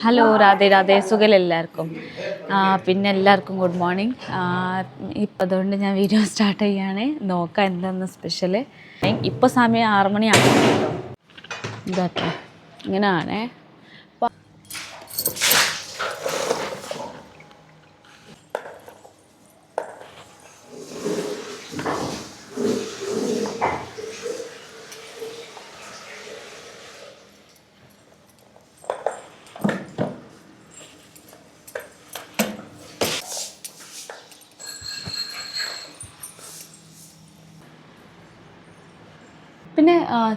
Hello Radhe Radhe സുഖം എല്ലാവർക്കും? പിന്നെ എല്ലാവർക്കും ഗുഡ് മോർണിംഗ് ഇപ്പം അതുകൊണ്ട് ഞാൻ വീഡിയോ സ്റ്റാർട്ട് ചെയ്യാണ്. നോക്കാം എന്താന്ന് സ്പെഷ്യൽ ഇപ്പോൾ സമയം ആറ് മണിയാണ് ഇങ്ങനെയാണേ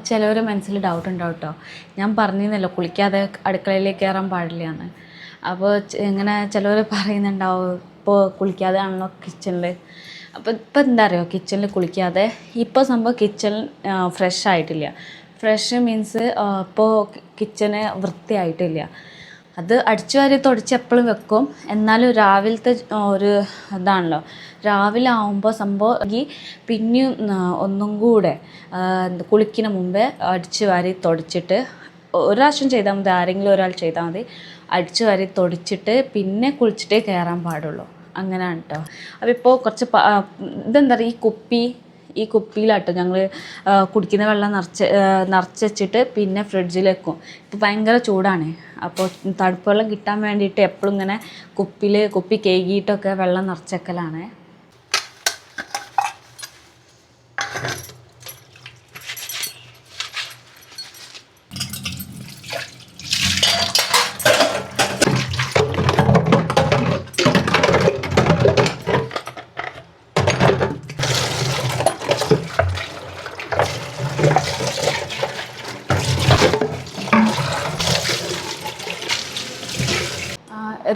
ചിലവർ മനസ്സിൽ ഡൗട്ട് ഉണ്ടാവും കേട്ടോ ഞാൻ പറഞ്ഞിരുന്നല്ലോ കുളിക്കാതെ അടുക്കളയിലേക്ക് കയറാൻ പാടില്ല എന്ന്. അപ്പോൾ ഇങ്ങനെ ചിലവർ പറയുന്നുണ്ടാവും ഇപ്പോൾ കുളിക്കാതെ ആണല്ലോ കിച്ചണിൽ അപ്പോൾ ഇപ്പം എന്താ അറിയോ കിച്ചണിൽ കുളിക്കാതെ ഇപ്പോൾ സംഭവം കിച്ചൺ ഫ്രഷ് ആയിട്ടില്ല. ഫ്രഷ് മീൻസ് ഇപ്പോൾ കിച്ചണ് വൃത്തിയായിട്ടില്ല. അത് അടിച്ചു വാരി തുടച്ച് എപ്പോഴും വെക്കും. എന്നാലും രാവിലത്തെ ഒരു ഇതാണല്ലോ. രാവിലെ ആവുമ്പോൾ സംഭവം ഈ പിന്നെയും ഒന്നും കൂടെ കുളിക്കുന്ന മുമ്പേ അടിച്ചു വാരി തുടച്ചിട്ട് ഒരാവശ്യം ചെയ്താൽ മതി ആരെങ്കിലും ഒരാൾ ചെയ്താൽ മതി. അടിച്ചു വാരി തുടച്ചിട്ട് പിന്നെ കുളിച്ചിട്ടേ കയറാൻ പാടുള്ളൂ. അങ്ങനെയാണ് കേട്ടോ അപ്പോൾ ഇപ്പോൾ കുറച്ച് ഇതെന്താ പറയുക ഈ കുപ്പി ഈ കുപ്പിയിലാട്ടോ ഞങ്ങൾ കുടിക്കുന്ന വെള്ളം നിറച്ച് നിറച്ച് വെച്ചിട്ട് പിന്നെ ഫ്രിഡ്ജിൽ വെക്കും. ഇപ്പോൾ ഭയങ്കര ചൂടാണ്. അപ്പോൾ തണുപ്പ് വെള്ളം കിട്ടാൻ വേണ്ടിയിട്ട് എപ്പോഴും ഇങ്ങനെ കുപ്പിയിൽ കുപ്പി കേകിയിട്ടൊക്കെ വെള്ളം നിറച്ചേക്കലാണ്. ആ,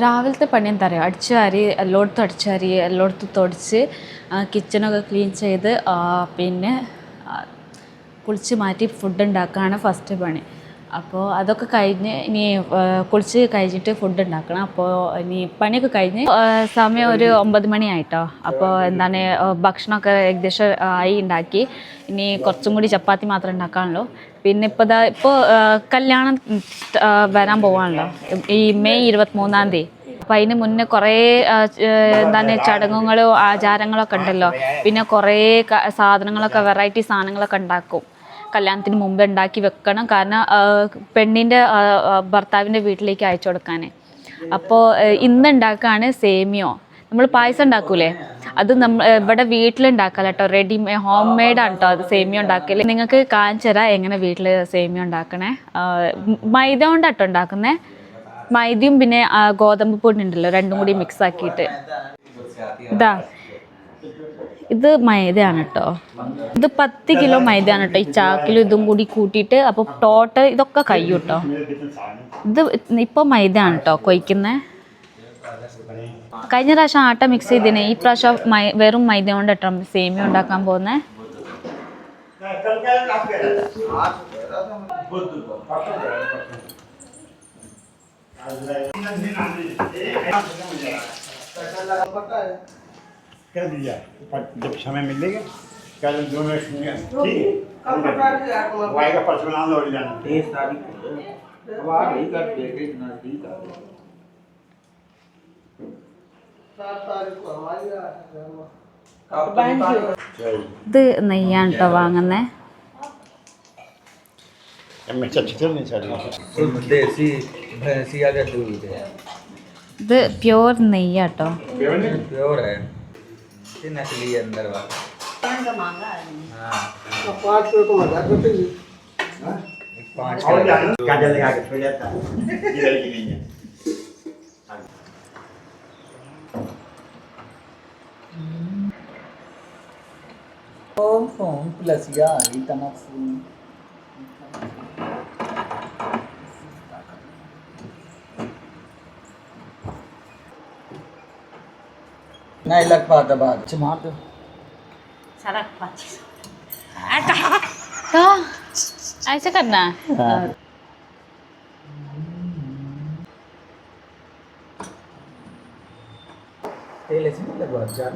രാവിലത്തെ പണി എന്താ പറയുക അടിച്ചു വാരി എല്ലായിടത്തും അടിച്ചു വാരി എല്ലായിടത്തും തുടച്ച് കിച്ചണൊക്കെ ക്ലീൻ ചെയ്ത് പിന്നെ കുളിച്ച് മാറ്റി ഫുഡ് ഉണ്ടാക്കുകയാണ് ഫസ്റ്റ് പണി. അപ്പോൾ അതൊക്കെ കഴിഞ്ഞ് ഇനി കുളിച്ച് കഴിഞ്ഞിട്ട് ഫുഡ് ഉണ്ടാക്കണം. അപ്പോൾ ഇനി പണിയൊക്കെ കഴിഞ്ഞ് സമയം ഒരു ഒമ്പത് മണിയായിട്ടോ. അപ്പോൾ എന്താണ് ഭക്ഷണമൊക്കെ ഏകദേശം ആയി ഉണ്ടാക്കി. ഇനി കുറച്ചും കൂടി ചപ്പാത്തി മാത്രമേ ഉണ്ടാക്കാനുള്ളൂ. പിന്നെ ഇപ്പോൾ ദാ ഇപ്പോൾ കല്യാണം വരാൻ പോവാണല്ലോ. ഈ മെയ് ഇരുപത്തിമൂന്നാം തീയതി. അപ്പം അതിന് മുന്നേ കുറേ എന്താണ് ചടങ്ങുകളും ആചാരങ്ങളൊക്കെ ഉണ്ടല്ലോ. പിന്നെ കുറേ സാധനങ്ങളൊക്കെ വെറൈറ്റി സാധനങ്ങളൊക്കെ ഉണ്ടാക്കും. കല്യാണത്തിന് മുമ്പ് ഉണ്ടാക്കി വെക്കണം. കാരണം പെണ്ണിന്റെ ഭർത്താവിന്റെ വീട്ടിലേക്ക് അയച്ചു കൊടുക്കാൻ അപ്പോൾ ഇന്ന് ഉണ്ടാക്കുകയാണ് സേമിയോ. നമ്മൾ പായസം ഉണ്ടാക്കൂലേ? അത് നമ്മൾ ഇവിടെ വീട്ടിലുണ്ടാക്കാം കേട്ടോ റെഡി ഹോം മെയ്ഡാണ് കേട്ടോ അത് സേമിയ ഉണ്ടാക്കില്ല നിങ്ങൾക്ക് കാണിച്ചു തരാം എങ്ങനെ വീട്ടിൽ സേമിയ ഉണ്ടാക്കണേ. മൈദ കൊണ്ട് കേട്ടോ ഉണ്ടാക്കുന്നത് മൈദയും പിന്നെ ഗോതമ്പ് പൊടി ഉണ്ടല്ലോ രണ്ടും കൂടി മിക്സ് ആക്കിയിട്ട്. ഇതാ. ഇത് മൈദയാണ് കേട്ടോ ഇത് പത്ത് കിലോ മൈദയാണ് കേട്ടോ ഈ ചാക്കിലും ഇതും കൂടി കൂട്ടിയിട്ട് അപ്പോൾ ടോട്ടൽ ഇതൊക്കെ കഴിയും ഇത് ഇപ്പോൾ മൈദയാണ് കേട്ടോ കൊയ്ക്കുന്നത് കഴിഞ്ഞ പ്രാവശ്യം ആട്ട മിക്സ് ചെയ്തിന് ഈ പ്രാവശ്യം മൈ വെറും മൈദ കൊണ്ട് കേട്ടോ സേമിയ ഉണ്ടാക്കാൻ പോകുന്നത് कह दिया पर जब समय मिलेगा कल दोनों ठीक है वो आएगा परसों नाम लौट जाना तेईस तारीख को है। अब आ गई कर देखे नजदीक आ गई ഇത് നെയ്യാണ് കേട്ടോ വാങ്ങുന്നത് मैं अच्छा चलने चाहिए शुद्ध देसी भैंसिया का दूध है ഇത് പ്യുവർ നെയ്യാട്ടോ प्योर है ये नकली है अंदर वाला phone plus yeah, eat my phone. नहीं लग पाता बाद अच्छा मार दो सारा हाँ। तो ऐसे करना है। हाँ। तेल ऐसे नहीं लगवा जान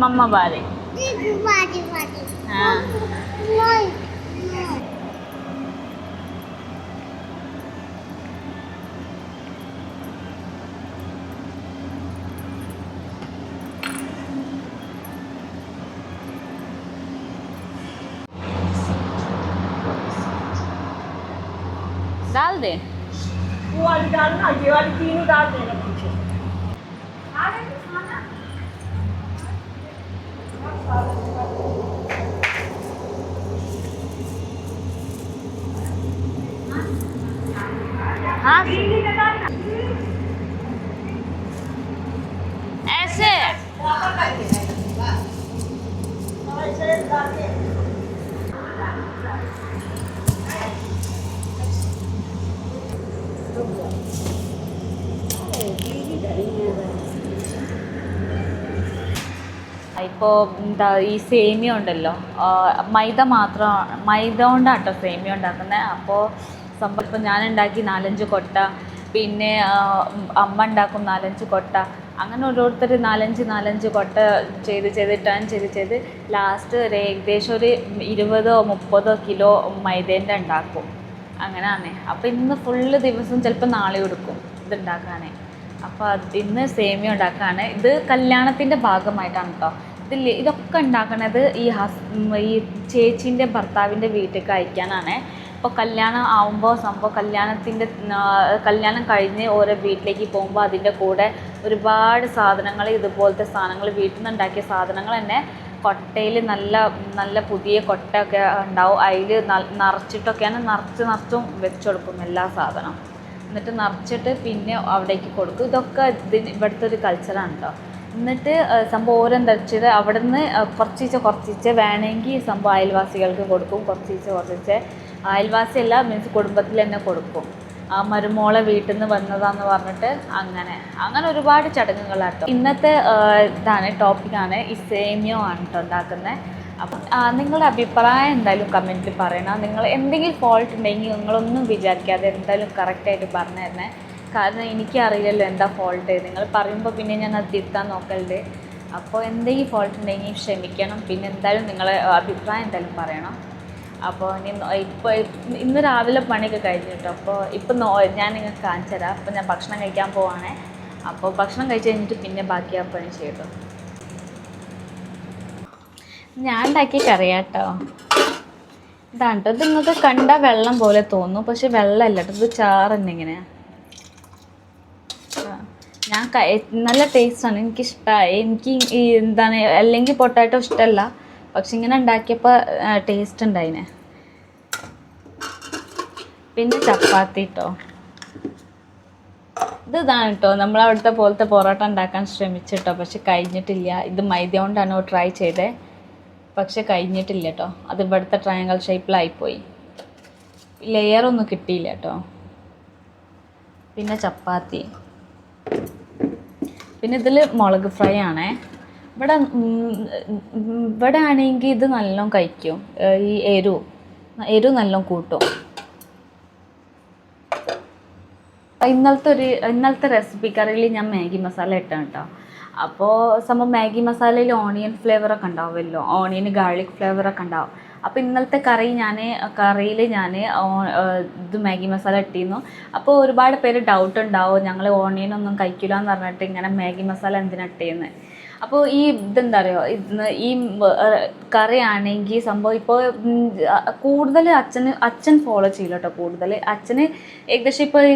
मम्मा बारे। हाँ। डाल दे। वो वाली डालना ये वाली तीनों डाल देना ഇപ്പോൾ എന്താ ഈ സേമിയ ഉണ്ടല്ലോ മൈദ മാത്രം മൈദ കൊണ്ടാണ് കേട്ടോ സേമിയ ഉണ്ടാക്കുന്നത് അപ്പോൾ സംഭവം ഇപ്പോൾ ഞാൻ ഉണ്ടാക്കി നാലഞ്ച് കൊട്ട പിന്നെ അമ്മ ഉണ്ടാക്കും നാലഞ്ച് കൊട്ട. അങ്ങനെ ഓരോരുത്തർ നാലഞ്ച് നാലഞ്ച് കൊട്ട ചെയ്ത് ചെയ്ത് ടേൺ ചെയ്ത് ചെയ്ത് ലാസ്റ്റ് ഒരു ഏകദേശം ഒരു ഇരുപതോ മുപ്പതോ കിലോ മൈദേന്റെ ഉണ്ടാക്കും. അങ്ങനെയാണേ അപ്പോൾ ഇന്ന് ഫുള്ള് ദിവസം ചിലപ്പോൾ നാളെ എടുക്കും ഇതുണ്ടാക്കാനേ. അപ്പോൾ ഇന്ന് സേമിയ ഉണ്ടാക്കുകയാണ് ഇത് കല്യാണത്തിന്റെ ഭാഗമായിട്ടാണ് കേട്ടോ ഇതിൽ ഇതൊക്കെ ഉണ്ടാക്കണത് ഈ ഹസ് ഈ ചേച്ചീന്റെ ഭർത്താവിന്റെ വീട്ടിലേക്ക് അയക്കാനാണ്. ഇപ്പോൾ കല്യാണം ആവുമ്പോൾ സംഭവം കല്യാണത്തിന്റെ കല്യാണം കഴിഞ്ഞ് ഓരോ വീട്ടിലേക്ക് പോകുമ്പോൾ അതിന്റെ കൂടെ ഒരുപാട് സാധനങ്ങൾ ഇതുപോലത്തെ സാധനങ്ങൾ വീട്ടിൽ നിന്ന് ഉണ്ടാക്കിയ സാധനങ്ങൾ തന്നെ കൊട്ടയിൽ നല്ല നല്ല പുതിയ കൊട്ടയൊക്കെ ഉണ്ടാവും. അതിൽ നിറച്ചിട്ടൊക്കെയാണ് നിറച്ച് നിറച്ചും വെച്ച് കൊടുക്കും എല്ലാ സാധനവും. എന്നിട്ട് നിറച്ചിട്ട് പിന്നെ അവിടേക്ക് കൊടുക്കും. ഇതൊക്കെ ഇതിന് ഇവിടുത്തെ ഒരു കൾച്ചറാണ് കേട്ടോ എന്നിട്ട് സംഭവം ഓരോ ധരിച്ചിട്ട് അവിടെ നിന്ന് കുറച്ചീച്ച കുറച്ചീച്ച വേണമെങ്കിൽ സംഭവം അയൽവാസികൾക്ക് കൊടുക്കും. കുറച്ചീച്ച കുറച്ചീച്ച അയൽവാസിയല്ല മീൻസ് കുടുംബത്തിൽ തന്നെ കൊടുക്കും. ആ മരുമോളെ വീട്ടിൽ നിന്ന് വന്നതാന്ന് പറഞ്ഞിട്ട് അങ്ങനെ. അങ്ങനെ ഒരുപാട് ചടങ്ങുകളാട്ടോ. ഇന്നത്തെ ഇതാണ് ടോപ്പിക്കാണ്. ഈ സേമിയോ ആണ് കേട്ടോ ഉണ്ടാക്കുന്നത് അപ്പം നിങ്ങളുടെ അഭിപ്രായം എന്തായാലും കമന്റിൽ പറയണം. നിങ്ങൾ എന്തെങ്കിലും ഫോൾട്ട് ഉണ്ടെങ്കിൽ നിങ്ങളൊന്നും വിചാരിക്കാതെ എന്തായാലും കറക്റ്റായിട്ട് പറഞ്ഞു തരണേ. കാരണം എനിക്കറിയില്ലല്ലോ എന്താ ഫോൾട്ട് നിങ്ങൾ പറയുമ്പോൾ പിന്നെ ഞാൻ അത് തിരുത്താൻ നോക്കലുണ്ട്. അപ്പോൾ എന്തെങ്കിലും ഫോൾട്ട് ഉണ്ടെങ്കിൽ ക്ഷമിക്കണം. പിന്നെ എന്തായാലും നിങ്ങളെ അഭിപ്രായം എന്തായാലും പറയണം. അപ്പോൾ ഇനി ഇപ്പോൾ ഇന്ന് രാവിലെ പണിയൊക്കെ കഴിഞ്ഞു കേട്ടോ. അപ്പോൾ ഇപ്പം ഞാൻ നിങ്ങൾക്ക് കാണിച്ചു തരാം. അപ്പോൾ ഞാൻ ഭക്ഷണം കഴിക്കാൻ പോവാണേ. അപ്പോൾ ഭക്ഷണം കഴിച്ച് കഴിഞ്ഞിട്ട് പിന്നെ ബാക്കി ആ പണി ചെയ്തു ഞാൻ ഉണ്ടാക്കിയ കറിയാട്ടോ ഇതാണ് കേട്ടോ ഇത് നിങ്ങൾക്ക് കണ്ട വെള്ളം പോലെ തോന്നും. പക്ഷെ വെള്ളമല്ല കേട്ടോ ഇത് ചാറ് ഇങ്ങനെ. ഞാൻ നല്ല ടേസ്റ്റാണ് എനിക്കിഷ്ടമായി എനിക്ക് ഈ എന്താണ് അല്ലെങ്കിൽ പൊട്ടാറ്റോ ഇഷ്ടമല്ല പക്ഷെ ഇങ്ങനെ ഉണ്ടാക്കിയപ്പോൾ ടേസ്റ്റ് ഉണ്ടായിന്. പിന്നെ ചപ്പാത്തി കേട്ടോ ഇത് ഇതാണ് കേട്ടോ നമ്മൾ അവിടുത്തെ പോലത്തെ പൊറോട്ട ഉണ്ടാക്കാൻ ശ്രമിച്ചിട്ടോ. പക്ഷെ കഴിഞ്ഞിട്ടില്ല. ഇത് മൈദ കൊണ്ടാണ് ട്രൈ ചെയ്തേ. പക്ഷെ കഴിഞ്ഞിട്ടില്ല കേട്ടോ അത് ഇവിടുത്തെ ട്രയാങ്കിൾ ഷേപ്പിലായിപ്പോയി ലെയറൊന്നും കിട്ടിയില്ല കേട്ടോ പിന്നെ ചപ്പാത്തി. പിന്നെ ഇതിൽ മുളക് ഫ്രൈ ആണേ. ഇവിടെ ഇവിടെ ആണെങ്കിൽ ഇത് നല്ലോണം കഴിക്കും. ഈ എരു എരു നല്ലോണം കൂട്ടും. ഇന്നലത്തെ ഒരു ഇന്നലത്തെ റെസിപ്പി കറിയിൽ ഞാൻ മാഗി മസാല ഇട്ടാണ് കേട്ടോ. അപ്പോൾ സംഭവം മാഗി മസാലയിൽ ഓണിയൻ ഫ്ലേവറൊക്കെ ഉണ്ടാവുമല്ലോ. ഓണിയൻ ഗാർലിക് ഫ്ലേവറൊക്കെ ഉണ്ടാവും. അപ്പോൾ ഇന്നലത്തെ കറി ഞാൻ കറിയിൽ ഞാൻ ഇത് മാഗി മസാല ഇട്ടിരുന്നു. അപ്പോൾ ഒരുപാട് പേര് ഡൗട്ട് ഉണ്ടാവും ഞങ്ങൾ ഓണിയൻ ഒന്നും കഴിക്കില്ല എന്ന് പറഞ്ഞിട്ട് ഇങ്ങനെ മാഗി മസാല എന്തിനാണ് ഇട്ടേന്ന്. അപ്പോൾ ഈ ഇതെന്താ പറയുക ഇന്ന് ഈ കറിയാണെങ്കിൽ സംഭവം ഇപ്പോൾ കൂടുതൽ അച്ഛന് അച്ഛൻ ഫോളോ ചെയ്യില്ല കേട്ടോ കൂടുതൽ അച്ഛന് ഏകദേശം ഇപ്പോൾ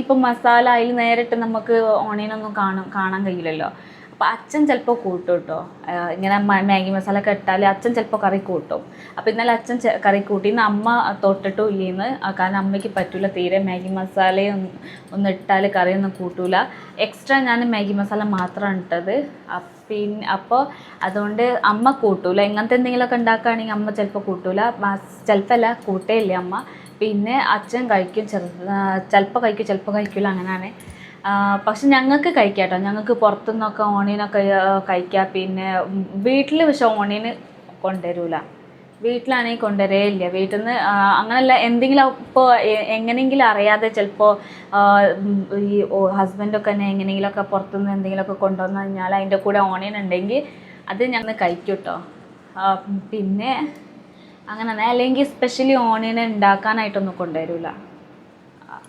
ഇപ്പോൾ മസാല അതിൽ നേരിട്ട് നമുക്ക് ഓണിയനൊന്നും കാണാൻ കാണാൻ കഴിയില്ലല്ലോ. അപ്പോൾ അച്ഛൻ ചിലപ്പോൾ കൂട്ടും കേട്ടോ ഇങ്ങനെ മാഗി മസാല ഒക്കെ ഇട്ടാൽ അച്ഛൻ ചിലപ്പോൾ കറി കൂട്ടും. അപ്പോൾ ഇന്നലെ അച്ഛൻ കറി കൂട്ടി അമ്മ തൊട്ടിട്ടും ഇല്ലേന്ന്. കാരണം അമ്മയ്ക്ക് പറ്റൂല തീരെ മാഗി മസാലയും ഒന്നും ഇട്ടാൽ കറിയൊന്നും കൂട്ടൂല. എക്സ്ട്രാ ഞാൻ മാഗി മസാല മാത്രമാണ് ഇട്ടത്. പിന്നെ അപ്പോൾ അതുകൊണ്ട് അമ്മ കൂട്ടൂല. ഇങ്ങനത്തെ എന്തെങ്കിലുമൊക്കെ ഉണ്ടാക്കുകയാണെങ്കിൽ അമ്മ ചിലപ്പോൾ കൂട്ടൂല. ചിലപ്പോൾ അല്ല കൂട്ടേ ഇല്ല അമ്മ. പിന്നെ അച്ഛൻ കഴിക്കും ചെറു ചിലപ്പോൾ കഴിക്കും ചിലപ്പോൾ കഴിക്കില്ല അങ്ങനെയാണ് പക്ഷെ ഞങ്ങൾക്ക് കഴിക്കാം കേട്ടോ ഞങ്ങൾക്ക് പുറത്തുനിന്നൊക്കെ ഓണിയനൊക്കെ കഴിക്കാം. പിന്നെ വീട്ടിൽ പക്ഷെ ഓണിയന് കൊണ്ടുവരൂല. വീട്ടിലാണെങ്കിൽ കൊണ്ടുവരേ ഇല്ല വീട്ടിൽ നിന്ന് അങ്ങനെയല്ല എന്തെങ്കിലും ഇപ്പോൾ എങ്ങനെയെങ്കിലും അറിയാതെ ചിലപ്പോൾ ഈ ഹസ്ബൻഡൊക്കെ തന്നെ എങ്ങനെയെങ്കിലുമൊക്കെ പുറത്തുനിന്ന് എന്തെങ്കിലുമൊക്കെ കൊണ്ടുവന്നു കഴിഞ്ഞാൽ അതിന്റെ കൂടെ ഓണിയൻ ഉണ്ടെങ്കിൽ അത് ഞങ്ങൾ കഴിക്കും കേട്ടോ പിന്നെ അങ്ങനെ അല്ലെങ്കിൽ സ്പെഷ്യലി ഓണിയൻ ഉണ്ടാക്കാനായിട്ടൊന്നും കൊണ്ടുവരില്ല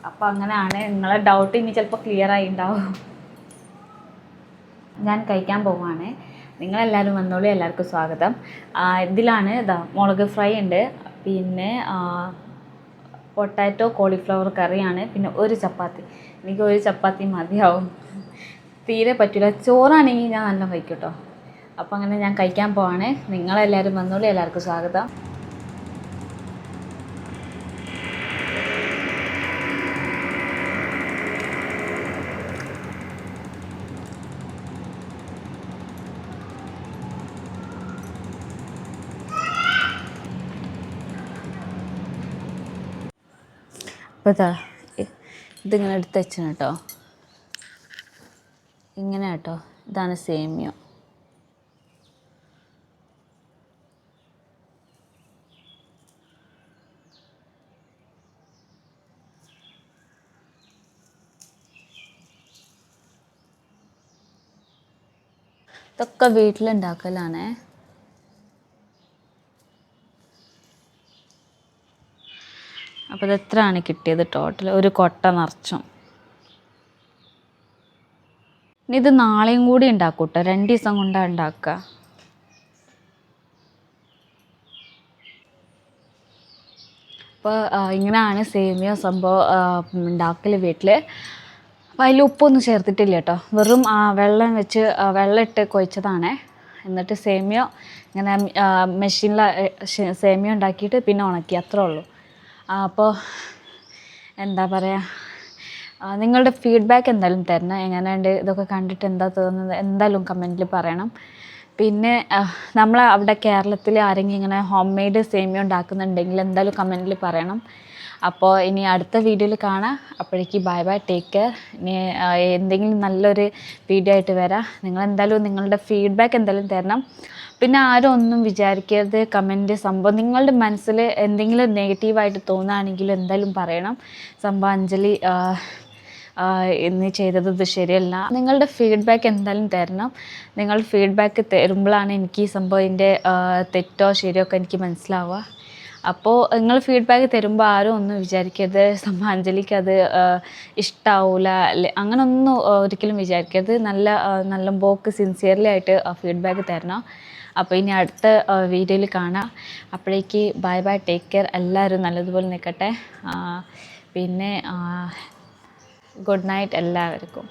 അപ്പോൾ അങ്ങനെയാണ്. നിങ്ങളെ ഡൗട്ട് ഇനി ചിലപ്പോൾ ക്ലിയർ ആയി ഉണ്ടാവും ഞാൻ കഴിക്കാൻ പോവാണ്. നിങ്ങളെല്ലാവരും വന്നോളൂ. എല്ലാവർക്കും സ്വാഗതം. ഇതിലാണ് ഇതാ മുളക് ഫ്രൈ ഉണ്ട്. പിന്നെ പൊട്ടാറ്റോ കോളിഫ്ലവർ കറിയാണ്. പിന്നെ ഒരു ചപ്പാത്തി. എനിക്ക് ഒരു ചപ്പാത്തി മതിയാവും. തീരെ പറ്റില്ല ചോറാണെങ്കിൽ ഞാൻ നല്ല കഴിക്കും കേട്ടോ അപ്പോൾ അങ്ങനെ ഞാൻ കഴിക്കാൻ പോവാണ്. നിങ്ങളെല്ലാവരും വന്നോളൂ. എല്ലാവർക്കും സ്വാഗതം. അപ്പോൾ ഇതാ ഇതിങ്ങനെ എടുത്ത് വെച്ചാണ് കേട്ടോ. ഇങ്ങനെ കേട്ടോ. ഇതാണ് സേമിയ. ഇതൊക്കെ വീട്ടിലുണ്ടാക്കലാണേ. അപ്പോൾ ഇത് എത്രയാണ് കിട്ടിയത് ടോട്ടൽ ഒരു കൊട്ട നിറച്ചും. ഇനി ഇത് നാളെയും കൂടി ഉണ്ടാക്കും കേട്ടോ രണ്ട് ദിവസം കൊണ്ടാണ് ഉണ്ടാക്കുക. അപ്പോൾ ഇങ്ങനെയാണ് സേമിയ സംഭവം ഉണ്ടാക്കൽ വീട്ടിൽ അപ്പോൾ അതിൽ ഉപ്പൊന്നും ചേർത്തിട്ടില്ല കേട്ടോ. വെറും വെള്ളം വെച്ച് വെള്ളം ഇട്ട് കുഴച്ചതാണ്. എന്നിട്ട് സേമിയ ഇങ്ങനെ മെഷീനിൽ സേമിയ ഉണ്ടാക്കിയിട്ട് പിന്നെ ഉണക്കി അത്രേ ഉള്ളൂ. അപ്പോൾ എന്താ പറയുക നിങ്ങളുടെ ഫീഡ്ബാക്ക് എന്തായാലും തരണം. എങ്ങനെയുണ്ട്? ഇതൊക്കെ കണ്ടിട്ട് എന്താ തോന്നുന്നത്? എന്തായാലും കമന്റിൽ പറയണം. പിന്നെ നമ്മൾ അവിടെ കേരളത്തിൽ ആരെങ്കിലും ഇങ്ങനെ ഹോം മെയ്ഡ് സേമിയ ഉണ്ടാക്കുന്നുണ്ടെങ്കിൽ എന്തായാലും കമന്റിൽ പറയണം. അപ്പോൾ ഇനി അടുത്ത വീഡിയോയിൽ കാണാം. അപ്പോഴേക്ക് ബൈ ബൈ ടേക്ക് കെയർ ഇനി എന്തെങ്കിലും നല്ലൊരു വീഡിയോ ആയിട്ട് വരാം. നിങ്ങളെന്തായാലും നിങ്ങളുടെ ഫീഡ്ബാക്ക് എന്തായാലും തരണം. പിന്നെ ആരും ഒന്നും വിചാരിക്കരുത്. കമന്റ് സംഭവം നിങ്ങളുടെ മനസ്സിൽ എന്തെങ്കിലും നെഗറ്റീവായിട്ട് തോന്നുകയാണെങ്കിലും എന്തായാലും പറയണം. സംഭവം അഞ്ജലി ഇന്ന് ചെയ്തത് ഇത് ശരിയല്ല. നിങ്ങളുടെ ഫീഡ്ബാക്ക് എന്തായാലും തരണം. നിങ്ങൾ ഫീഡ്ബാക്ക് തരുമ്പോഴാണ് എനിക്ക് ഈ സംഭവത്തിന്റെ തെറ്റോ ശരിയോ ഒക്കെ എനിക്ക് മനസ്സിലാവുക. അപ്പോൾ നിങ്ങൾ ഫീഡ്ബാക്ക് തരുമ്പോൾ ആരും ഒന്നും വിചാരിക്കരുത്. സമ്മാഞ്ജലിക്ക് അത് ഇഷ്ടാവൂല. അങ്ങനൊന്നും ഒരിക്കലും വിചാരിക്കരുത്. നല്ല നല്ല പോക്ക് സിൻസിയർലി ആയിട്ട് ഫീഡ്ബാക്ക് തരണം. അപ്പോൾ ഇനി അടുത്ത വീഡിയോയിൽ കാണാം. അപ്പോഴേക്ക് ബൈ ബൈ ടേക്ക് കെയർ എല്ലാവരും നല്ലതുപോലെ നിൽക്കട്ടെ. പിന്നെ ഗുഡ് നൈറ്റ് എല്ലാവർക്കും.